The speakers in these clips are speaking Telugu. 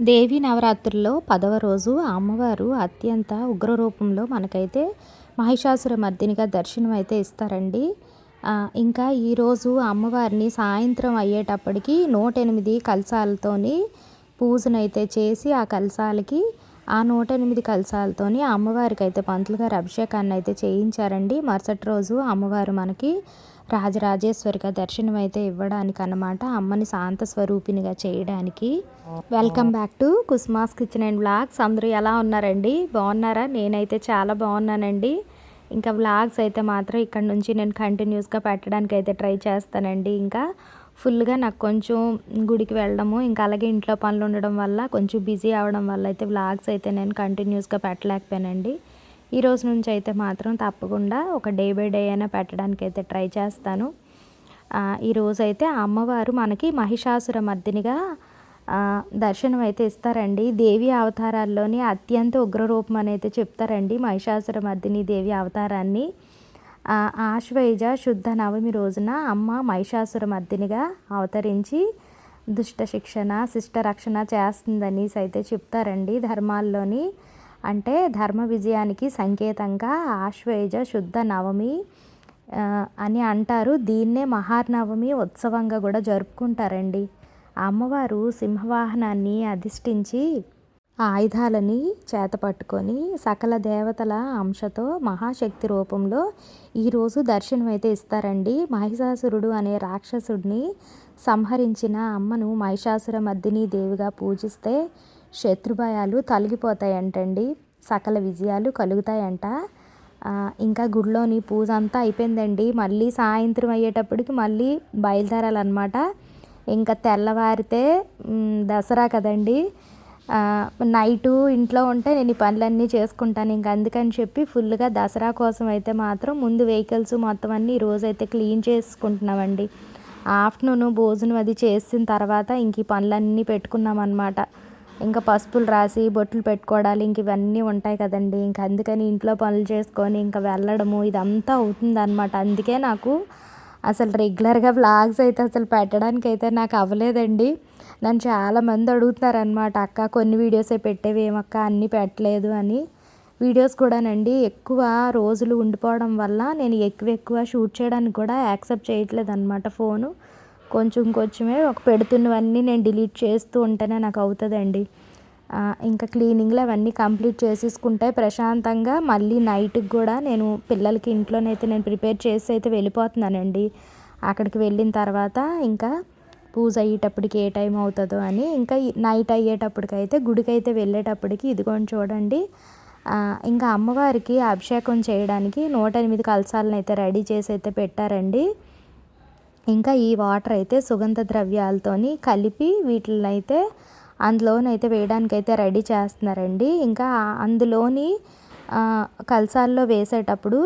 దేవి నవరాత్రుల్లో పదవ రోజు అమ్మవారు అత్యంత ఉగ్రరూపంలో మనకైతే మహిషాసుర మర్దినిగా దర్శనం అయితే ఇస్తారండి ఇంకా ఈరోజు అమ్మవారిని సాయంత్రం అయ్యేటప్పటికి నూట ఎనిమిది కలసాలతోని పూజనైతే చేసి ఆ కలసాలకి ఆ నూట ఎనిమిది కలసాలతోని అమ్మవారికి అయితే పంతులు గారు అభిషేకాన్ని అయితే చేయించారండి. మరుసటి రోజు అమ్మవారు మనకి రాజరాజేశ్వరిగా దర్శనం అయితే ఇవ్వడానికి అనమాట అమ్మని శాంత స్వరూపినిగా చేయడానికి. Welcome back to Kusma's kitchen and blogs అందరూ ఎలా ఉన్నారండి? బాగున్నారా? నేనైతే చాలా బాగున్నానండి. ఇంకా వ్లాగ్స్ అయితే మాత్రం ఇక్కడ నుంచి నేను కంటిన్యూస్గా పెట్టడానికి అయితే ట్రై చేస్తానండి. ఇంకా ఫుల్గా నాకు కొంచెం గుడికి వెళ్ళడము ఇంకా అలాగే ఇంట్లో పనులు ఉండడం వల్ల కొంచెం బిజీ అవడం వల్ల అయితే వ్లాగ్స్ అయితే నేను కంటిన్యూస్గా పెట్టలేకపోయానండి. ఈ రోజు నుంచి అయితే మాత్రం తప్పకుండా ఒక డే బై డే అయినా పెట్టడానికి అయితే ట్రై చేస్తాను. ఈరోజు అయితే అమ్మవారు మనకి మహిషాసుర మర్దినిగా దర్శనం అయితే ఇస్తారండి. దేవి అవతారాల్లోని అత్యంత ఉగ్రరూపం అని అయితే చెప్తారండి మహిషాసుర మర్దిని దేవి అవతారాన్ని. ఆశ్వయుజ శుద్ధ నవమి రోజున అమ్మ మహిషాసుర మర్దినిగా అవతరించి దుష్ట శిక్షణ శిష్ట రక్షణ చేస్తుందనేసి అయితే చెప్తారండి ధర్మాల్లోని. అంటే ధర్మ విజయానికి సంకేతంగా ఆశ్వేజ శుద్ధ నవమి అని అంటారు. దీన్నే మహానవమి ఉత్సవంగా కూడా జరుపుకుంటారండి. అమ్మవారు సింహవాహనాన్ని అధిష్ఠించి ఆయుధాలని చేతపట్టుకొని సకల దేవతల అంశతో మహాశక్తి రూపంలో ఈరోజు దర్శనం అయితే ఇస్తారండి. మహిషాసురుడు అనే రాక్షసుడిని సంహరించిన అమ్మను మహిషాసుర మర్దిని దేవిగా పూజిస్తే శత్రుభయాలు తొలగిపోతాయంటండి. సకల విజయాలు కలుగుతాయంట. ఇంకా గుడిలోని పూజ అంతా అయిపోయిందండి. మళ్ళీ సాయంత్రం అయ్యేటప్పటికి మళ్ళీ బయలుదేరాలన్నమాట. ఇంకా తెల్లవారితే దసరా కదండి. నైటు ఇంట్లో ఉంటే నేను ఈ పనులన్నీ చేసుకుంటాను. ఇంకా అందుకని చెప్పి ఫుల్గా దసరా కోసం అయితే మాత్రం ముందు వెహికల్స్ మొత్తం అన్నీ రోజైతే క్లీన్ చేసుకుంటున్నామండి. ఆఫ్టర్నూన్ భోజనం అది చేసిన తర్వాత ఇంక ఈ పనులన్నీ పెట్టుకున్నాం అనమాట ఇంకా పసుపులు రాసి బొట్లు పెట్టుకోవడాలు ఇంక ఇవన్నీ ఉంటాయి కదండి. ఇంకా అందుకని ఇంట్లో పనులు చేసుకొని ఇంకా వెళ్ళడము ఇదంతా అవుతుంది అనమాట అందుకే నాకు అసలు రెగ్యులర్గా వ్లాగ్స్ అయితే అసలు పెట్టడానికి అయితే నాకు అవ్వలేదండి. నన్ను చాలామంది అడుగుతున్నారనమాట అక్క కొన్ని వీడియోసే పెట్టేవేమక్క అన్నీ పెట్టలేదు అని. వీడియోస్ కూడానండి ఎక్కువ రోజులు ఉండిపోవడం వల్ల నేను ఎక్కువ ఎక్కువ షూట్ చేయడానికి కూడా యాక్సెప్ట్ చేయట్లేదు అనమాట ఫోను. కొంచెం కొంచెమే ఒక పెడుతున్నవన్నీ నేను డిలీట్ చేస్తూ ఉంటేనే నాకు అవుతుందండి. ఇంకా క్లీనింగ్లు అవన్నీ కంప్లీట్ చేసేసుకుంటే ప్రశాంతంగా మళ్ళీ నైట్కి కూడా నేను పిల్లలకి ఇంట్లోనైతే నేను ప్రిపేర్ చేసి అయితే వెళ్ళిపోతున్నానండి. అక్కడికి వెళ్ళిన తర్వాత ఇంకా పూజ అయ్యేటప్పటికి ఏ టైం అవుతుందో అని ఇంకా నైట్ అయ్యేటప్పటికైతే గుడికైతే వెళ్ళేటప్పటికి ఇదిగోని చూడండి. ఇంకా అమ్మవారికి అభిషేకం చేయడానికి నూట ఎనిమిది కలసాలను అయితే రెడీ చేసి అయితే పెట్టారండి. ఇంకా ఈ వాటర్ అయితే సుగంధ ద్రవ్యాలతోని కలిపి వీటిని అయితే అందులోనైతే వేయడానికి అయితే రెడీ చేస్తున్నారండి. ఇంకా అందులోని కలసాల్లో వేసేటప్పుడు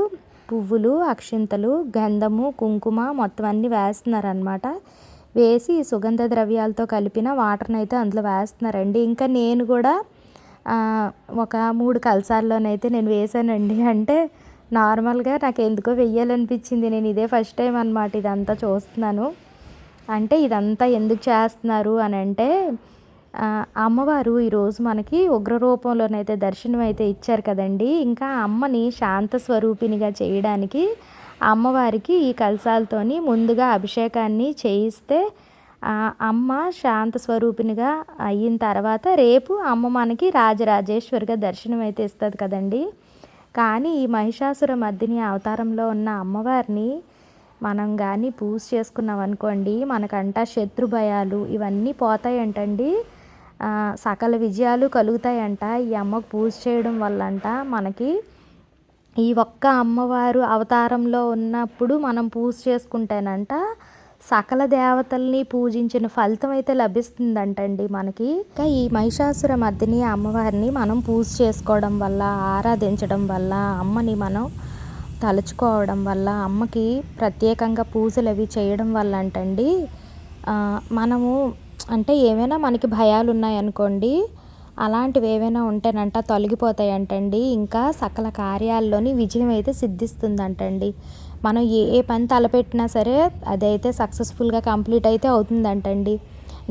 పువ్వులు అక్షింతలు గంధము కుంకుమ మొత్తం అన్నీ వేస్తున్నారనమాట వేసి సుగంధ ద్రవ్యాలతో కలిపిన వాటర్ని అయితే అందులో వేస్తున్నారండి. ఇంకా నేను కూడా ఒక మూడు కలసాల్లోనైతే నేను వేసానండి. అంటే నార్మల్గా నాకు ఎందుకో వెయ్యాలనిపించింది. నేను ఇదే ఫస్ట్ టైం అనమాట ఇదంతా చూస్తున్నాను. అంటే ఇదంతా ఎందుకు చేస్తున్నారు అని అంటే అమ్మవారు ఈరోజు మనకి ఉగ్ర రూపంలోనైతే దర్శనం అయితే ఇచ్చారు కదండి. ఇంకా అమ్మని శాంత స్వరూపినిగా చేయడానికి అమ్మవారికి ఈ కలశాలతోని ముందుగా అభిషేకాన్ని చేయిస్తే అమ్మ శాంత స్వరూపినిగా అయిన తర్వాత రేపు అమ్మ మనకి రాజరాజేశ్వరిగా దర్శనం అయితే ఇస్తుంది కదండీ. కానీ ఈ మహిషాసుర మద్దిని అవతారంలో ఉన్న అమ్మవారిని మనం కానీ పూజ చేసుకున్నాం అనుకోండి మనకంట శత్రు భయాలు ఇవన్నీ పోతాయంటండి. సకల విజయాలు కలుగుతాయంట. ఈ అమ్మకు పూజ చేయడం వల్లంట మనకి. ఈ ఒక్క అమ్మవారు అవతారంలో ఉన్నప్పుడు మనం పూజ చేసుకుంటేనంట సకల దేవతల్ని పూజించిన ఫలితం అయితే లభిస్తుందంటండి మనకి. ఇంకా ఈ మహిషాసుర మధ్యని అమ్మవారిని మనం పూజ చేసుకోవడం వల్ల ఆరాధించడం వల్ల అమ్మని మనం తలుచుకోవడం వల్ల అమ్మకి ప్రత్యేకంగా పూజలు అవి చేయడం వల్ల అంటండి మనము అంటే ఏమైనా మనకి భయాలు ఉన్నాయనుకోండి అలాంటివి ఏవైనా ఉంటేనంట తొలగిపోతాయంటండి ఇంకా సకల కార్యాల్లోని విజయం అయితే సిద్ధిస్తుందంటండి. మనం ఏ ఏ పని తలపెట్టినా సరే అదైతే సక్సెస్ఫుల్గా కంప్లీట్ అయితే అవుతుందంటండి.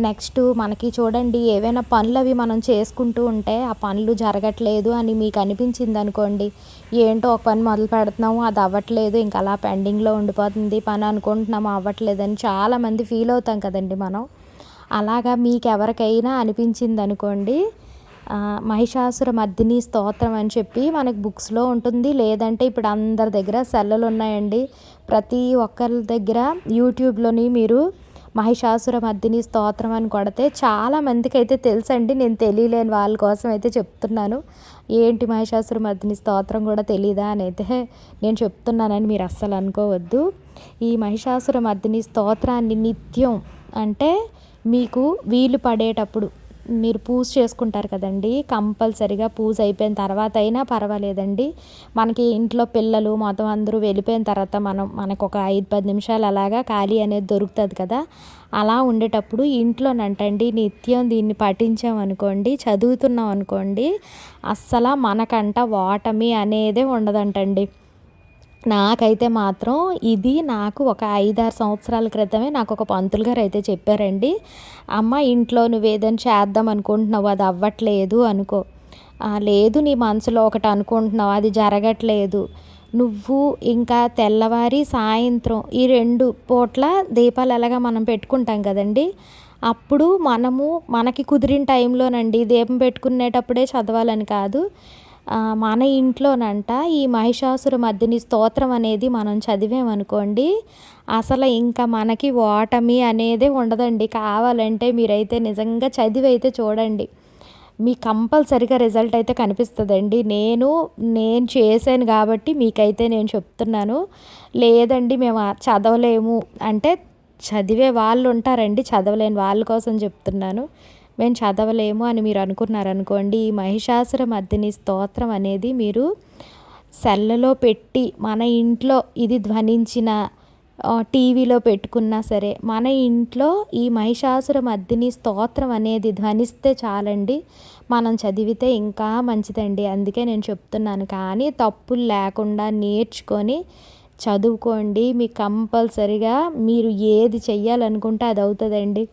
నెక్స్ట్ మనకి చూడండి ఏవైనా పనులు అవి మనం చేసుకుంటూ ఉంటే ఆ పనులు జరగట్లేదు అని మీకు అనిపించింది అనుకోండి ఏంటో ఒక పని మొదలు పెడుతున్నాము అది అవ్వట్లేదు ఇంకా అలా పెండింగ్లో ఉండిపోతుంది పని అనుకుంటున్నాము అవ్వట్లేదని చాలామంది ఫీల్ అవుతాం కదండి మనం. అలాగా మీకు ఎవరికైనా అనిపించింది అనుకోండి మహిషాసుర మర్దిని స్తోత్రం అని చెప్పి మనకు బుక్స్లో ఉంటుంది. లేదంటే ఇప్పుడు అందరి దగ్గర సెల్లలు ఉన్నాయండి. ప్రతి ఒక్కరి దగ్గర యూట్యూబ్లోని మీరు మహిషాసుర మర్దిని స్తోత్రం అని కొడితే చాలా మందికి అయితే తెలుసండి. నేను తెలియలేని వాళ్ళ కోసం అయితే చెప్తున్నాను. ఏంటి మహిషాసుర మర్దిని స్తోత్రం కూడా తెలీదా అని అయితే నేను చెప్తున్నానని మీరు అస్సలు అనుకోవద్దు. ఈ మహిషాసుర మర్దిని స్తోత్రాన్ని నిత్యం అంటే మీకు వీలు పడేటప్పుడు మీరు పూజ చేసుకుంటారు కదండి కంపల్సరిగా పూజ అయిపోయిన తర్వాత అయినా పర్వాలేదండి. మనకి ఇంట్లో పిల్లలు మొత్తం అందరూ వెళ్ళిపోయిన తర్వాత మనం మనకు ఒక ఐదు పది నిమిషాలు అలాగా ఖాళీ అనేది దొరుకుతుంది కదా. అలా ఉండేటప్పుడు ఇంట్లోనంటండి నిత్యం దీన్ని పఠించామనుకోండి చదువుతున్నాం అనుకోండి అస్సలు మనకంట వాటమి అనేదే ఉండదంటండి. నాకైతే మాత్రం ఇది నాకు ఒక ఐదారు సంవత్సరాల క్రితమే నాకు ఒక పంతులు గారు అయితే చెప్పారండి. అమ్మ ఇంట్లో నువ్వు ఏదైనా చేద్దాం అనుకుంటున్నావు అది అవ్వట్లేదు అనుకో. లేదు నీ మనసులో ఒకటి అనుకుంటున్నావు అది జరగట్లేదు. నువ్వు ఇంకా తెల్లవారి సాయంత్రం ఈ రెండు పూట్ల దీపాలు ఎలాగా మనం పెట్టుకుంటాం కదండి. అప్పుడు మనము మనకి కుదిరిన టైంలోనండి దీపం పెట్టుకునేటప్పుడే చదవాలని కాదు. మన ఇంట్లోనంట ఈ మహిషాసుర మర్దిని స్తోత్రం అనేది మనం చదివామనుకోండి అసలు ఇంకా మనకి ఓటమి అనేదే ఉండదండి. కావాలంటే మీరైతే నిజంగా చదివి అయితే చూడండి. మీ కంపల్సరిగా రిజల్ట్ అయితే కనిపిస్తుందండి. నేను నేను చేశాను కాబట్టి మీకైతే నేను చెప్తున్నాను. లేదండి మేము చదవలేము. అంటే చదివే వాళ్ళు ఉంటారండి చదవలేని వాళ్ళ కోసం చెప్తున్నాను. మేము చదవలేము అని మీరు అనుకున్నారనుకోండి ఈ మహిషాసుర మర్దిని స్తోత్రం అనేది మీరు సెల్లలో పెట్టి మన ఇంట్లో ఇది ధ్వనించిన టీవీలో పెట్టుకున్నా సరే మన ఇంట్లో ఈ మహిషాసుర మర్దిని స్తోత్రం అనేది ధ్వనిస్తే చాలండి. మనం చదివితే ఇంకా మంచిదండి. అందుకే నేను చెప్తున్నాను. కానీ తప్పులు లేకుండా నేర్చుకొని చదువుకోండి. మీకు కంపల్సరిగా మీరు ఏది చెయ్యాలనుకుంటే అది అవుతుందండి.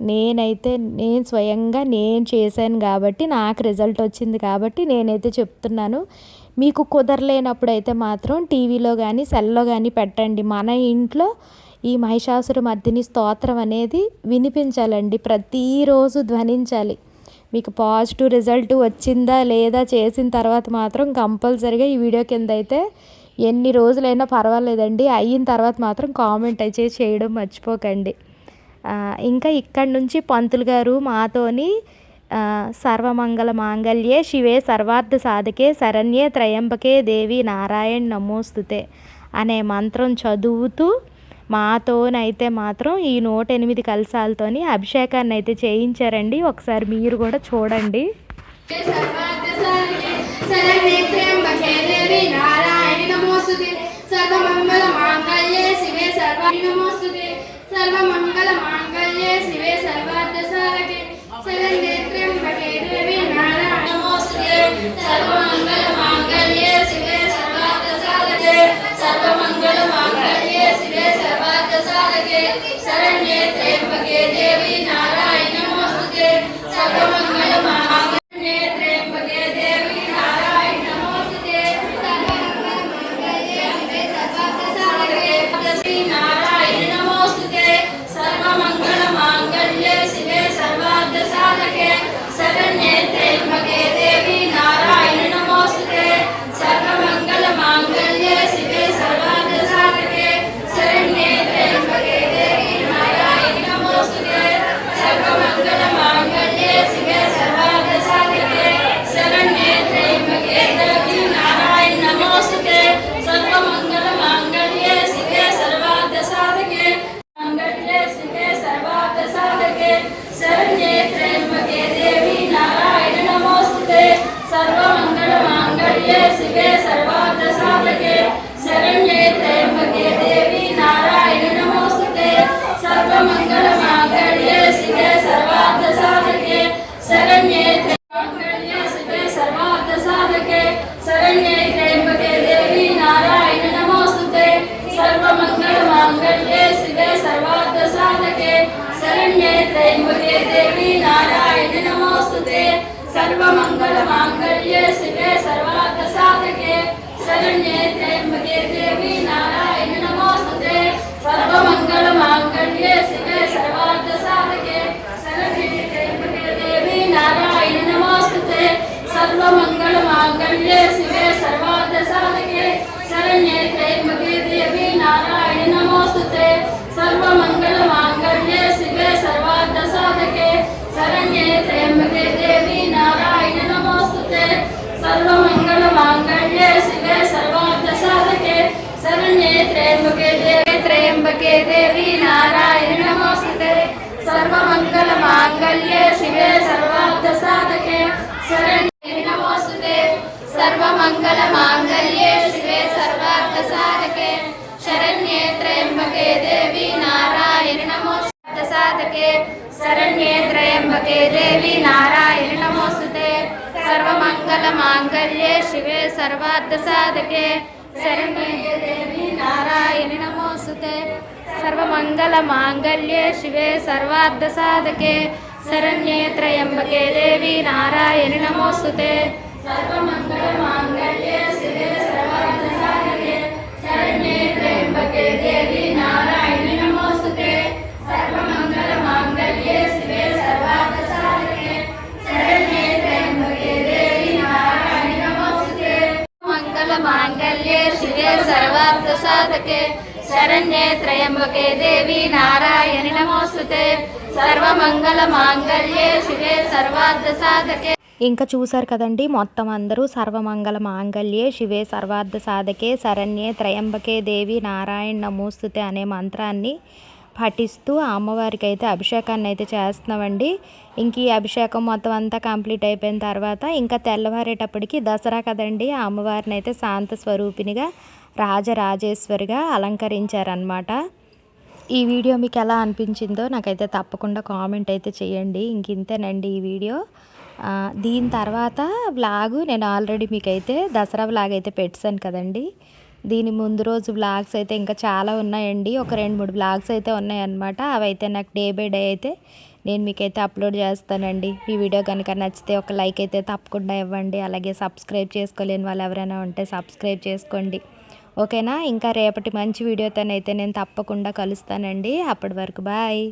నేనైతే నేను స్వయంగా నేను చేశాను కాబట్టి నాకు రిజల్ట్ వచ్చింది కాబట్టి నేనైతే చెప్తున్నాను. మీకు కుదరలేనప్పుడు అయితే మాత్రం టీవీలో కానీ సెల్లో కానీ పెట్టండి. మన ఇంట్లో ఈ మహిషాసుర మర్దిని స్తోత్రం అనేది వినిపించాలండి. ప్రతిరోజు ధ్వనించాలి. మీకు పాజిటివ్ రిజల్ట్ వచ్చిందా లేదా చేసిన తర్వాత మాత్రం కంపల్సరిగా ఈ వీడియో కింద అయితే ఎన్ని రోజులైనా పర్వాలేదండి. అయిన తర్వాత మాత్రం కామెంట్ అయితే చేయడం మర్చిపోకండి. ఇంకా ఇక్కడి నుంచి పంతులు గారు మాతోని సర్వమంగళ మాంగళ్యే శివే సర్వార్థ సాధకే శరణ్యే త్రయంబకే దేవి నారాయణ నమోస్తుతే అనే మంత్రం చదువుతూ మాతోనైతే మాత్రం ఈ నూట ఎనిమిది కలశాలతోని అభిషేకాన్ని అయితే చేయించారండి. ఒకసారి మీరు కూడా చూడండి. శరణ్యే నమోస్తుతే సర్వమంగళ మాంగళ్యే శివే సర్వాణి నమోస్తుతే సర్వమంగళ మాంగళ్యే శివే సర్వమంగళ మాంగళ్యే శివే సర్వార్థ సర్వమంగళ మాంగళ్యే శివే సర్వార్థ సారకే శరణ్యే త్ర్యంబకే దేవి सर्वमङ्गलमाङ्गल्ये शिवे सर्वार्थसाधके शरण्ये त्र्यम्बके देवी नारायणि नमोस्तुते सर्वमङ्गलमाङ्गल्ये शिवे सर्वार्थसाधके शरण्ये त्र्यम्बके देवी नारायणि नमोस्तुते सर्वमङ्गलमाङ्गल्ये शिवे ಕಲ್ಯೆ ಶಿವೆ ಸರ್ವಾರ್ಥ ಸಾಧಕೆ. ಶರಣ್ಯೆ ನಮೋಸ್ತುತೆ. ಸರ್ವಮಂಗಲ ಮಾಂಗಲ್ಯೆ. ಶಿವೆ ಸರ್ವಾರ್ಥ ಸಾಧಕೆ. ಶರಣ್ಯೆ ತ್ರಯಂಬಕೆ ದೇವಿ ನಾರಾಯಣ ನಮೋಸ್ತ ಸಾಧಕೆ. ಶರಣ್ಯೆ ತ್ರಯಂಬಕೆ ದೇವಿ ನಾರಾಯಣ ನಮೋಸ್ತುತೆ. ಸರ್ವಮಂಗಲ ಮಾಂಗಲ್ಯೆ. ಶಿವೆ ಸರ್ವಾರ್ಥ ಸಾಧಕೆ. ಶರಣ್ಯೆ ದೇವಿ ನಾರಾಯಣ ನಮೋಸ್ತುತೆ. ಸರ್ವಮಂಗಲ ಮಾಂಗಲ್ಯೆ. ಶಿವೆ ಸರ್ವಾರ್ಥ ಸಾಧಕೆ. శరణ్యే త్రయంబకే దేవి నారాయణి నమోస్తుతే సర్వమంగళమాంగళ్యే శివే సర్వార్థసాధకే శరణ్యే త్రయంబకే దేవి నారాయణి నమోస్తుతే సర్వమంగళమాంగళ్యే శివే సర్వార్థసాధకే శరణ్యే త్రయంబకే దేవి నారాయణి నమోస్తుతే మంగళమాంగళ్యే శివే సర్వార్థసాధకే శరణ్యే త్రయంబకే దేవి నారాయణి నమోస్తుతే ఇంకా చూశారు కదండి మొత్తం అందరూ సర్వమంగళ మాంగళ్యే శివే సర్వార్థ సాధకే శరణ్యే త్రయంబకే దేవి నారాయణ నమోస్తుతే అనే మంత్రాన్ని పఠిస్తూ అమ్మవారికి అయితే అభిషేకాన్ని అయితే చేస్తున్నామండి. ఇంక ఈ అభిషేకం మొత్తం అంతా కంప్లీట్ అయిపోయిన తర్వాత ఇంకా తెల్లవారేటప్పటికి దసరా కదండి అమ్మవారిని అయితే శాంత స్వరూపినిగా రాజరాజేశ్వరిగా అలంకరించారనమాట ఈ వీడియో మీకు ఎలా అనిపించిందో నాకైతే తప్పకుండా కామెంట్ అయితే చేయండి. ఇంక ఇంతేనండి ఈ వీడియో. దీని తర్వాత వ్లాగు నేను ఆల్రెడీ మీకైతే దసరా వ్లాగ్ అయితే పెట్టాను కదండి. దీని ముందు రోజు వ్లాగ్స్ అయితే ఇంకా చాలా ఉన్నాయండి. ఒక రెండు మూడు వ్లాగ్స్ అయితే ఉన్నాయన్నమాట. అవి అయితే నాకు డే బై డే అయితే నేను మీకైతే అప్లోడ్ చేస్తానండి. ఈ వీడియో కనుక నచ్చితే ఒక లైక్ అయితే తప్పకుండా ఇవ్వండి. అలాగే సబ్స్క్రైబ్ చేసుకోలేని వాళ్ళు ఎవరైనా ఉంటే సబ్స్క్రైబ్ చేసుకోండి. ఓకేనా? ఇంకా రేపటి మంచి వీడియోతోనైతే నేను తప్పకుండా కలుస్తానండి. అప్పటి వరకు బాయ్.